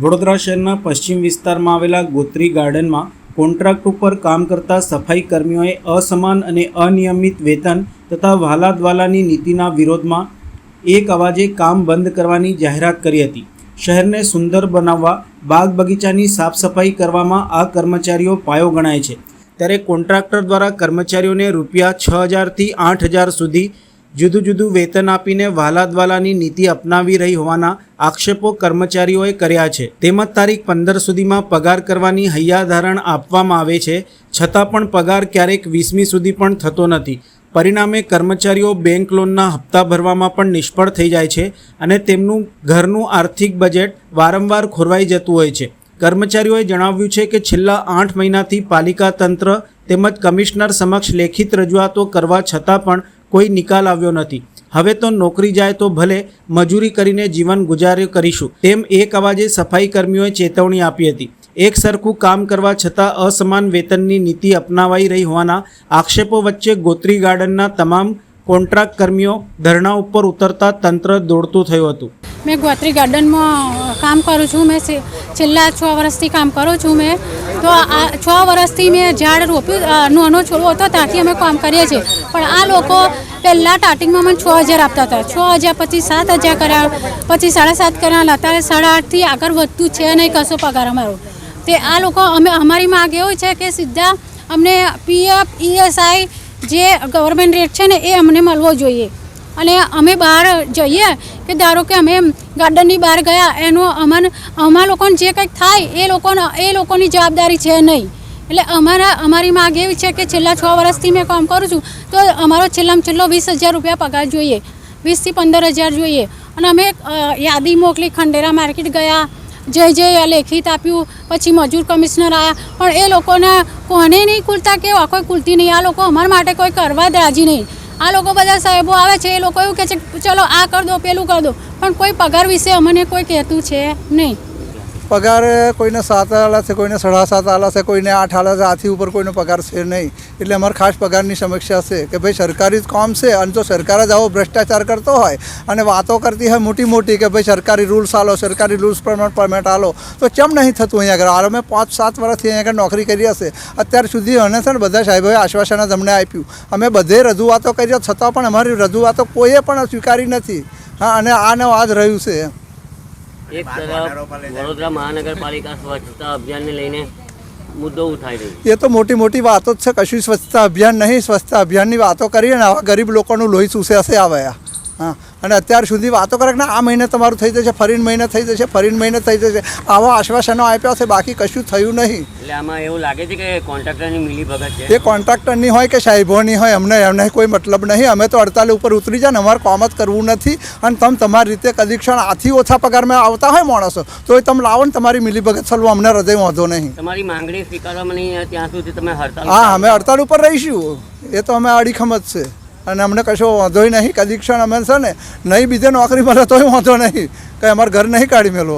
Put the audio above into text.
વડોદરા શહેરના પશ્ચિમ વિસ્તારમાં આવેલા ગોત્રી ગાર્ડનમાં કોન્ટ્રાક્ટ ઉપર કામ કરતા સફાઈ કર્મીઓએ અસમાન અને અનિયમિત વેતન તથા વ્હાલાદ્વાલાની નીતિના વિરોધમાં એક અવાજે કામ બંધ કરવાની જાહેરાત કરી હતી. શહેરને સુંદર બનાવવા, બાગ બગીચાની સાફ સફાઈ કરવામાં આ કર્મચારીઓ પાયો ગણાય છે. ત્યારે કોન્ટ્રાક્ટર દ્વારા કર્મચારીઓને રૂપિયા છ હજારથી આઠ હજાર સુધી જુદું જુદું વેતન આપીને વ્હાલાદ્વાલાની નીતિ અપનાવી રહી હોવાના આક્ષેપો કર્મચારીઓએ કર્યા છે. તેમજ તારીખ પંદર સુધીમાં પગાર કરવાની હૈયાધારણ આપવામાં આવે છે. છતાં પણ પગાર ક્યારેક વીસમી સુધી પણ થતો નથી. પરિણામે કર્મચારીઓ બેંક લોનના હપ્તા ભરવામાં પણ નિષ્ફળ થઈ જાય છે અને તેમનું ઘરનું આર્થિક બજેટ વારંવાર ખોરવાઈ જતું હોય છે. કર્મચારીઓએ જણાવ્યું છે કે છેલ્લા આઠ મહિનાથી પાલિકા તંત્ર તેમજ કમિશનર સમક્ષ લેખિત રજૂઆતો કરવા છતાં પણ કોઈ નિકાલ આવ્યો નથી. હવે તો નોકરી જાય તો ભલે મજૂરી કરીને જીવન ગુજાર્યો કરીશું. તેમ એક અવાજે સફાઈ કર્મીઓએ ચેતવણી આપી હતી. એક સરખું કામ કરવા છતાં અસમાન વેતનની નીતિ અપનાવાઈ રહી હોવાના આક્ષેપો વચ્ચે ગોત્રી ગાર્ડનના તમામ કોન્ટ્રાક્ટ કર્મીઓ ધરણા ઉપર ઉતરતા તંત્ર દોડતું થયું હતું. મેં ગોત્રી ગાર્ડનમાં કામ કરું છું. મેં છેલ્લા છ વર્ષથી કામ કરું છું મેં. તો આ છ વર્ષથી મેં ઝાડ રોપ્યું નાનો છોડવો હતો, ત્યાંથી અમે કામ કરીએ છીએ. પણ આ લોકો પહેલાં સ્ટાર્ટિંગમાં મને છ હજાર આપતા હતા. છ હજાર પછી સાત હજાર કર્યા, પછી સાડા સાત કર્યા અત્યારે સાડા આઠથી આગળ વધતું છે નહીં કશો પગાર અમારો. તે આ લોકો અમે, અમારી માંગ એવું છે કે સીધા અમને પીએફ ઈએસઆઈ જે ગવર્મેન્ટ રેટ છે ને, એ અમને મળવો જોઈએ. અને અમે બહાર જઈએ કે ધારો કે અમે ગાર્ડનની બહાર ગયા, એનું અમાન, અમારા લોકોને જે કંઈક થાય એ લોકોને, એ લોકોની જવાબદારી છે નહીં. એટલે અમારા, અમારી માંગ એવી છે કે છેલ્લા છ વર્ષથી મેં કામ કરું છું, તો અમારો છેલ્લામાં છેલ્લો વીસ હજાર રૂપિયા પગાર જોઈએ. વીસથી પંદર હજાર જોઈએ. અને અમે યાદી મોકલી, ખંડેરા માર્કેટ ગયા, જય જય લેખિત આપ્યું, પછી મજૂર કમિશનર આવ્યા પણ એ લોકોને કોને નહીં ખુલતા કે કોઈ ખુલતી નહીં. આ લોકો અમારા માટે કોઈ કરવા રાજી નહીં. આ લોકો બધા સાહેબો આવે છે, એ લોકો એવું કહે છે ચલો આ કર દો, પેલું કર દો. પણ કોઈ પગાર વિશે અમને કોઈ કહેતું છે નહીં. પગાર કોઈને સાત આલા છે, કોઈને સાડા સાત આલા છે, કોઈને આઠ આલા છે, આથી ઉપર કોઈનો પગાર છે નહીં. એટલે અમારે ખાસ પગારની સમસ્યા છે કે ભાઈ સરકારી જ કામ છે અને જો સરકાર જ આવો ભ્રષ્ટાચાર કરતો હોય અને વાતો કરતી હોય મોટી મોટી કે ભાઈ સરકારી રૂલ્સ આલો, સરકારી રૂલ્સ પ્રમાણે પરમેટ આલો, તો કેમ નહીં થતું અહીંયા આગળ? હાલ અમે પાંચ સાત વર્ષથી અહીંયા આગળ નોકરી કરી હશે અત્યાર સુધી અને છે ને બધા સાહેબોએ આશ્વાસન જ અમને આપ્યું. અમે બધે રજૂઆતો કરી છતાં પણ અમારી રજૂઆતો કોઈએ પણ સ્વીકારી નથી. હા, અને આને આજ રહ્યું છે. એક તરફ વડોદરા મહાનગરપાલિકા સ્વચ્છતા અભિયાનને લઈને મુદ્દો ઉઠાઈ રહ્યો એ તો મોટી મોટી વાતો જ છે. કશું સ્વચ્છતા અભિયાન નહીં સ્વચ્છતા અભિયાનની વાતો કરીને આવા ગરીબ લોકોનું લોહી ચૂસે હશે આવ્યા હા. અને અત્યાર સુધી વાતો કરે કે આ મહિને તમારું થઈ જશે ફરીન મહિને થઈ જશે ફરીન મહિને થઈ જશે. આવા આશ્વાસનો આપ્યા છે બાકી કશું થયું નહીં. એટલે આમાં એવું લાગે છે કે કોન્ટ્રાક્ટરની મિલી ભગત છે? એ કોન્ટ્રાક્ટરની હોય કે સાહેબોની હોય અમને એમને કોઈ મતલબ નહીં. અમે તો અડતાલ ઉપર ઉતરી જાય ને અમારે કામ જ કરવું નથી. અને તમે તમારી રીતે કદી ક્ષણ આથી ઓછા પગારમાં આવતા હોય માણસો તો એ તમે લાવો ને તમારી મિલી ભગત ચલવો અમને હૃદય વાંધો નહીં. તમારી માંગણી સ્વીકારવામાં નહીં ત્યાં સુધી તમે હડતાલ હા અમે હડતાલ ઉપર રહીશું. એ તો અમે અડીખમ જ છે. અને અમને કશો વાંધોય નહીં. કદી ક્ષણ અમે છે ને નહીં બીજે નોકરી મળે તોય વાંધો નહીં. કંઈ અમારે ઘર નહીં કાઢી મેલો.